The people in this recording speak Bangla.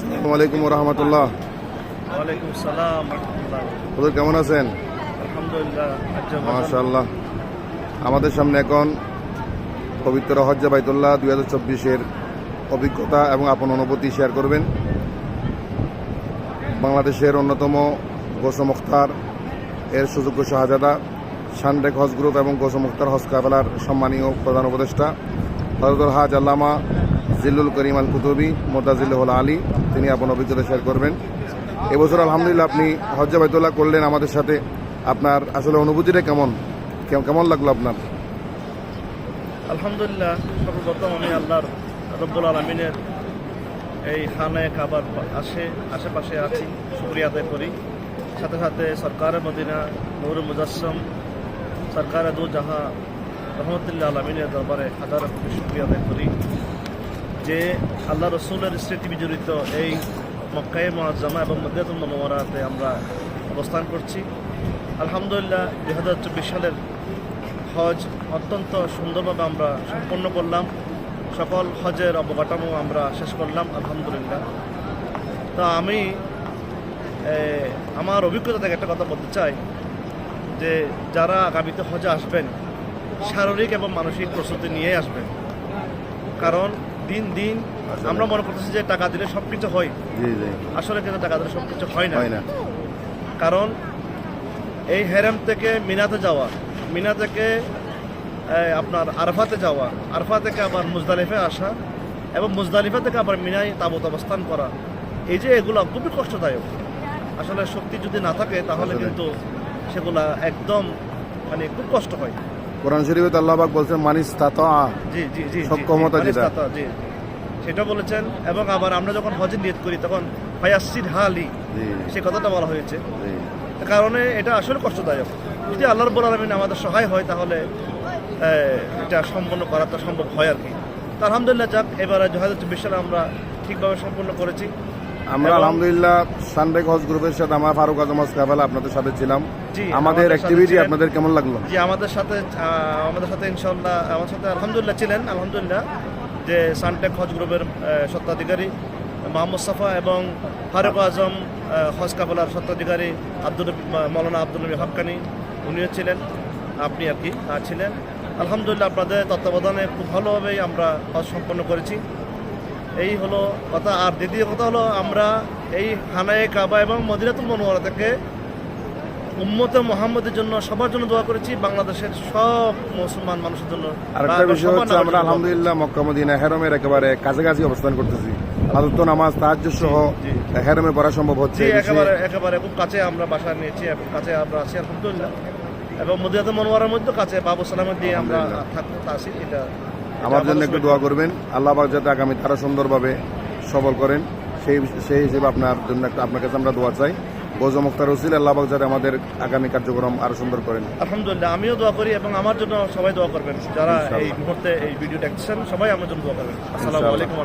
আসসালামু আলাইকুম রহমতুল্লাহ। ওয়ালাইকুম সালাম হুজুর কেমন আছেন? আলহামদুলিল্লাহ মাশাআল্লাহ। আমাদের সামনে এখন পবিত্র হজ্জা বাইতুল্লাহ দুই হাজার চব্বিশের অভিজ্ঞতা এবং আপন অনুভূতি শেয়ার করবেন। বাংলাদেশের অন্যতম গোসম মুখতার এর সুযোগ্য শাহজাদা শানডেক হজ গ্রুপ এবং গোসম মুখতার হজ কাফেলার সম্মানীয় প্রধান উপদেষ্টা হজরতুল হাজ আল্লামা জিল্লুল করিম আল কুতুবি মোদাজিল্লাহুল আলী, তিনি আপনার অভিজ্ঞতা শেয়ার করবেন। এবছর আলহামদুলিল্লাহ আপনি হজ্জা বাইতুল্লাহ করলেন আমাদের সাথে। আপনার আসলে অনুভূতিটা কেমন? কেম- কেমন লাগল আপনার? আলহামদুলিল্লাহ, সর্বপ্রথম আমি আল্লাহর রব্বুল আলমিনের এই খানায় কাবার আসে আশেপাশে আছি, শুক্রিয়া আদায় করি। সাথে সাথে সরকারের মদিনা, নূর মুজাসম সরকারের দু জাহা, রহমতুল্লাহ আলমিনের দরবারে হাজার শুক্রিয়া আদায় করি। যে আল্লাহ রসুলের স্মৃতি বিজড়িত এই মক্কায় মহাজামা এবং মদিয়াতুল মনোয়ারাতে আমরা অবস্থান করছি। আলহামদুলিল্লাহ দুই হাজার চব্বিশ সালের হজ অত্যন্ত সুন্দরভাবে আমরা সম্পন্ন করলাম। সকল হজের অবকাঠামো আমরা শেষ করলাম, আলহামদুলিল্লাহ। তা আমি আমার অভিজ্ঞতা থেকে একটা কথা বলতে চাই যে যারা আগামীতে হজে আসবেন, শারীরিক এবং মানসিক প্রস্তুতি নিয়ে আসবেন। কারণ দিন দিন আমরা মনে করতেছি যে টাকা দিলে সব কিছু হয় আসলে কিন্তু টাকা দিলে সব কিছু হয় না। হয় না। কারণ এই হেরেম থেকে মিনাতে যাওয়া মিনা থেকে আপনার আরফাতে যাওয়া আরফা থেকে আবার মুজদালিফে আসা এবং মুজদালিফা থেকে আবার মিনায় তাবত অবস্থান করা এই যে এগুলো খুবই কষ্টদায়ক। আসলে শক্তি যদি না থাকে তাহলে কিন্তু সেগুলা একদম মানে খুব কষ্ট হয়। কোরআন শরীফে আল্লাহবাক বলছেন মানিস তাতা জি জি জি যেটা। জি সেটা বলেছেন এবং আবার আমরা যখন হজে নিয়ত করি তখন ফায়াসির হালি সে কথাটা বলা হয়েছে। কারণে এটা আসলে কষ্টদায়ক। যদি আল্লাহ রব্বুল আলমিন আমাদের সহায় হয় তাহলে এটা সম্পন্ন করাটা সম্ভব হয় আর কি আলহামদুলিল্লাহ যাক এবারে দু হাজার চব্বিশ সালে আমরা ঠিকভাবে সম্পন্ন করেছি। আমরা আলহামদুলিল্লাহ সানডেক হজ গ্রুপের সাথে আমার ফারুক আজম হজ কাফেলা আপনাদের সাথে ছিলাম। আমাদের অ্যাক্টিভিটি আপনাদের কেমন লাগল? জি আমাদের সাথে আমাদের সাথে ইনশাল্লাহ আমার সাথে আলহামদুলিল্লাহ ছিলেন আলহামদুলিল্লাহ যে সানটেক হজ গ্রুপের আহ, স্বত্বাধিকারী মোহাম্মদ সাফা এবং ফারুক আজম হজ কাফেলার স্বত্বাধিকারী আব্দুল মৌলানা আব্দুল নবী হক্কানি উনিও ছিলেন আপনি আর কি ছিলেন। আলহামদুলিল্লাহ আপনাদের তত্ত্বাবধানে খুব ভালোভাবেই আমরা হজ সম্পন্ন করেছি। এই হলো কথা। আর দ্বিতীয় কথা হলো আমরা এই হানায়ে কাবা এবং মদিনাতুল মনোয়ারা থেকে উম্মতে মোহাম্মদের জন্য সবার জন্য দোয়া করেছি। বাংলাদেশের সব মুসলমান মানুষের জন্য। আরেকটা বিষয় হচ্ছে আমরা আলহামদুলিল্লাহ মক্কা মদিনা হেরমের একেবারে কাছাকাছি অবস্থান করতেছি। আদত্ত নামাজ তাহাজ্জ সহ হেরমে পড়া সম্ভব হচ্ছে একেবারে একেবারে খুব কাছে আমরা বাসা নিয়েছি এবং কাছে আমরা আছি আলহামদুলিল্লাহ। এবং মদিনাতুল মনোয়ারার মধ্যে কাছে বাবু সালামের দিয়ে আমরা থাকতে আছি এটা আমার জন্য একটু দোয়া করবেন। আল্লাহ বাক যাতে আগামী তারা সুন্দরভাবে সবল করেন। সেই সেই হিসেবে আপনার জন্য একটা আপনার কাছে আমরা দোয়া চাই। গোজা মুক্তার রসিল আল্লাহ পাক যাতে আমাদের আগামী কার্যক্রম আরও সুন্দর করেন। আলহামদুলিল্লাহ আমিও দোয়া করি এবং আমার জন্য সবাই দোয়া করবেন। যারা এই মুহূর্তে এই ভিডিও দেখছেন সবাই আমার জন্য দোয়া করবেন। আসসালামু আলাইকুম